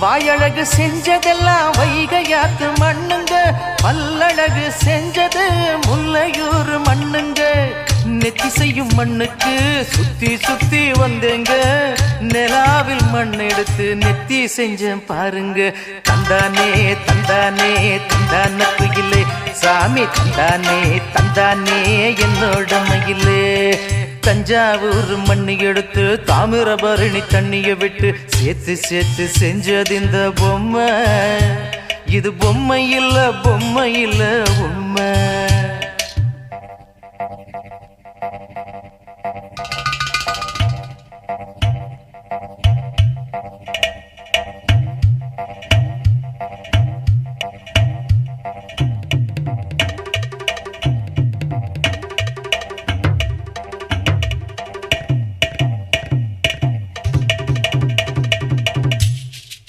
வாயழகு செஞ்சதெல்லாம் வைகையாத்து மண்ணுங்க பல்லழகு செஞ்சது முல்லையூர் மண்ணுங்க. நெத்தி செய்யும் மண்ணுக்கு சுத்தி சுத்தி வந்தேங்க. நிலாவில் மண் எடுத்து நெத்தி செஞ்சேன் பாருங்க. தந்தானே தந்தானே தந்தான குயிலே. சாமி தந்தானே தந்தானே என்னோட மயிலே. தஞ்சாவூர் மண்ணு எடுத்து தாமிரபரணி தண்ணிய விட்டு சேர்த்து சேர்த்து செஞ்சது இந்த பொம்மை. இது பொம்மை இல்ல பொம்மை இல்ல உண்மை